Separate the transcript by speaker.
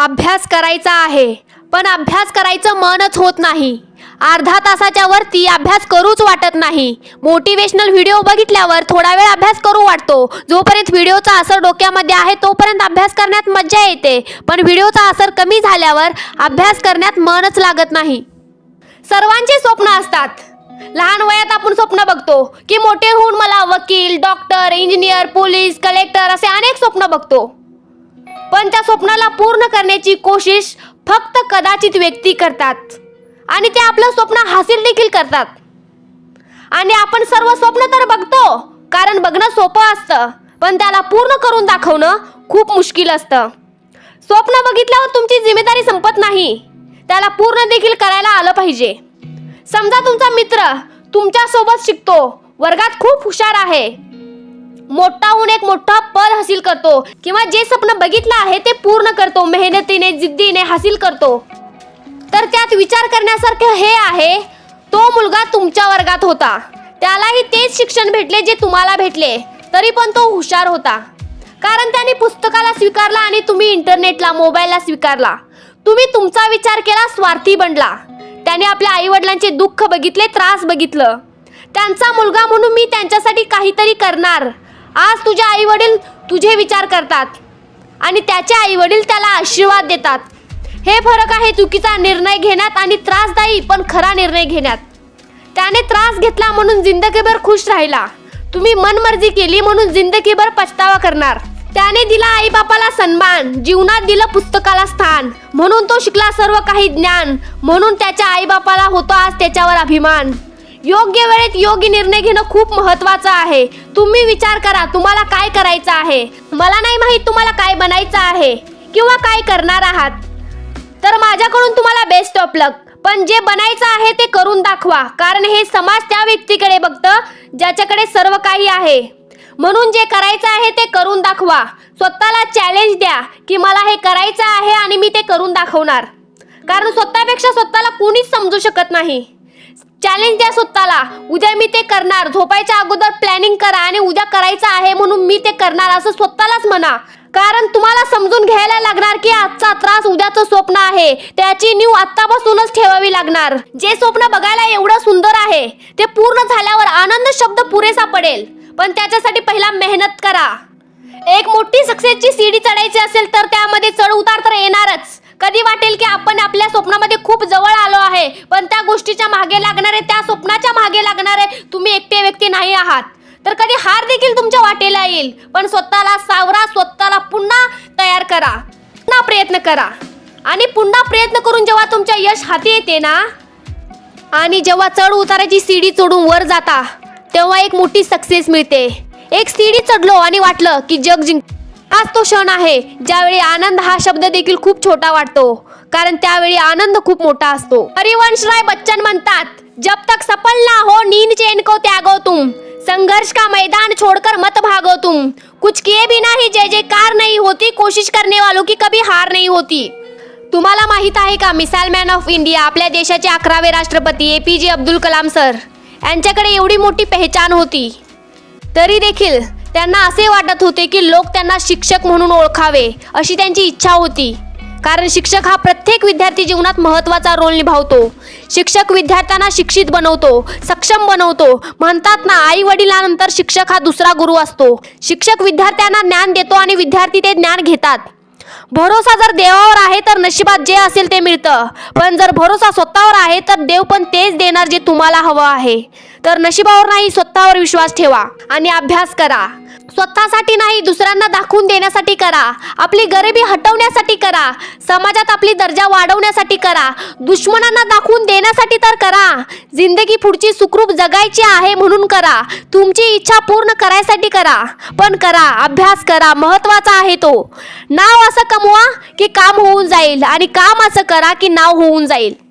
Speaker 1: अभ्यास करायचा आहे. पण अभ्यास करायचं मनच होत नाही. अर्धा तासाच्या वरती अभ्यास करूच वाटत नाही. मोटिवेशनल व्हिडिओ बघितल्यावर थोडा वेळ अभ्यास करू वाटतो. जोपर्यंत व्हिडिओचा असर डोक्यामध्ये आहे तोपर्यंत अभ्यास करण्यात मज्जा येते. पण व्हिडिओचा असर कमी झाल्यावर अभ्यास करण्यात मनच लागत नाही. सर्वांचे स्वप्न असतात. लहान वयात आपण स्वप्न बघतो की मोठे होऊन मला वकील डॉक्टर इंजिनियर पोलीस कलेक्टर असे अनेक स्वप्न बघतो. पण त्या स्वप्नाला पूर्ण करण्याची कोशिश फक्त कदाचित व्यक्ती करतात. आणि ते आपलं स्वप्न हासिल देखील करतात. आणि आपण सर्व स्वप्न तर बघतो कारण बघणं सोपं असतं पण त्याला पूर्ण करून दाखवणं खूप मुश्किल असतं. स्वप्न बघितल्यावर तुमची जिम्मेदारी संपत नाही. त्याला पूर्ण देखील करायला आलं पाहिजे. समजा तुमचा मित्र तुमच्यासोबत शिकतो वर्गात खूप हुशार आहे मोठा होऊन एक मोठा पद हासिल करतो. किंवा जे स्वप्न बघितलं आहे ते पूर्ण करतो. मेहनतीने जिद्दीने हासिल करतो. तर त्यात विचार करण्यासारखं हे आहे तो मुलगा तुमच्या वर्गात होता. त्यालाही तेच शिक्षण भेटले जे तुम्हाला भेटले. तरी पण तो हुशार होता. कारण त्याने पुस्तकाला स्वीकारला आणि तुम्ही इंटरनेटला मोबाईलला स्वीकारला. तुम्ही तुमचा विचार केला स्वार्थी बनला. त्याने आपल्या आईवडिलांचे दुःख बघितले त्रास बघितलं. त्यांचा मुलगा म्हणून मी त्यांच्यासाठी काहीतरी करणार. आज तुझे आई वडील तुझे विचार करतात आणि त्याचे आई वडील त्याला आशीर्वाद देतात. हे फरक आहे चुकीचा निर्णय घेण्यात आणि त्रासदायी पण खरा निर्णय घेण्यात. त्याने त्रास घेतला म्हणून जिंदगीभर खुश राहिला. तुम्ही मनमर्जी केली म्हणून जिंदगीभर पछतावा करणार. त्याने दिला आई बापाला सन्मान जीवनात दिलं पुस्तकाला स्थान म्हणून तो शिकला सर्व काही ज्ञान म्हणून त्याच्या आई बापाला होतो आज त्याच्यावर अभिमान. योग्य वेळेत योग्य निर्णय घेणं खूप महत्वाचं आहे. तुम्ही विचार करा तुम्हाला काय करायचं आहे? मला नाही माहीत तुम्हाला काय बनायचं आहे किंवा काय करणार आहात. तर माझ्याकडून तुम्हाला बेस्ट ऑफ लक पण जे बनायचं आहे ते करून दाखवा कारण हे समाज त्या व्यक्तीकडे बघतं ज्याच्याकडे सर्व काही आहे. म्हणून जे करायचं आहे ते करून दाखवा. स्वतःला चॅलेंज द्या की मला हे करायचं आहे आणि मी ते करून दाखवणार. कारण स्वतःपेक्षा स्वतःला कोणीच समजू शकत नाही. चॅलेंज द्या स्वतःला. उद्या मी ते करणार. झोपायच्या अगोदर प्लॅनिंग करा आणि उद्या करायचं आहे म्हणून मी ते करणार. असं स्वतःलाच म्हणा. कारण तुम्हाला समजून घ्यायला लागणार की आजचा त्रास उद्याचं स्वप्न आहे. त्याची न्यू आत्तापासूनच ठेवावी लागणार. जे स्वप्न बघायला एवढं सुंदर आहे ते पूर्ण झाल्यावर आनंद शब्द पुरेसा पडेल. पण त्याच्यासाठी पहिला मेहनत करा. एक मोठी सक्सेसची सीडी चढायची असेल तर त्यामध्ये चढ उतार तर येणारच. वाटेल की आपण आपल्या स्वप्नामध्ये खूप जवळ आलो आहे. पण त्या गोष्टीच्या मागे लागणारे त्या स्वप्नाच्या मागे लागणारे तुम्ही एकटे व्यक्ती नाही आहात. तर कधी हार देखील तुमच्या वाटेला येईल. पण स्वतःला सावरा स्वतःला पुन्हा तयार करा. पुन्हा प्रयत्न करा. आणि पुन्हा प्रयत्न करून जेव्हा तुमच्या यश हाती येते ना आणि जेव्हा चढ उताराची सीडी चढून वर जाता तेव्हा एक मोठी सक्सेस मिळते. एक सीडी चढलो आणि वाटलं की जग जिंक आज तो क्षण आहे ज्यावेळी आनंद हा शब्द देखील खूप छोटा वाटतो. कारण त्यावेळी आनंद खूप मोठा असतो. हरिवंश राय बच्चन म्हणतात जब तक सफल ना हो नींद चैन को त्यागो तुम. संघर्ष का मैदान छोड़कर मत भागो तुम. कुछ किए बिना ही जय जयकार नहीं होती कोशिश करने वालों की कभी हार नहीं होती. तुम्हाला माहीत आहे का मिसाईल मॅन ऑफ इंडिया आपल्या देशाचे अकरावे राष्ट्रपती ए पी जे अब्दुल कलाम सर यांच्याकडे एवढी मोठी पहचान होती. तरी देखील त्यांना असे वाटत होते की लोक त्यांना शिक्षक म्हणून ओळखावे अशी त्यांची इच्छा होती. कारण शिक्षक हा प्रत्येक विद्यार्थी जीवनात महत्त्वाचा रोल निभावतो. शिक्षक विद्यार्थ्यांना शिक्षित बनवतो सक्षम बनवतो. म्हणतात ना आई वडिलांनंतर शिक्षक हा दुसरा गुरु असतो. शिक्षक विद्यार्थ्यांना ज्ञान देतो आणि विद्यार्थी ते ज्ञान घेतात. भरोसा जर देवावर आहे तर नशिबात जे असेल ते मिळतं. पण जर भरोसा स्वतःवर आहे तर देव पण तेच देणार जे तुम्हाला हवं आहे. तर नशिबावर नाही स्वतःवर विश्वास ठेवा आणि अभ्यास करा. स्वतःसाठी नाही दुसऱ्यांना दाखवून देण्यासाठी करा. आपली गरिबी हटवण्यासाठी करा. समाजात आपली दर्जा वाढवण्यासाठी करा. दुश्मनांना दाखवून देण्यासाठी तर करा. जिंदगी पुढची सुखरूप जगायची आहे म्हणून करा. तुमची इच्छा पूर्ण करायसाठी करा. पण करा अभ्यास करा. महत्त्वाचा आहे तो. नाव असं कमवा की काम होऊन जाईल आणि काम असं करा की नाव होऊन जाईल.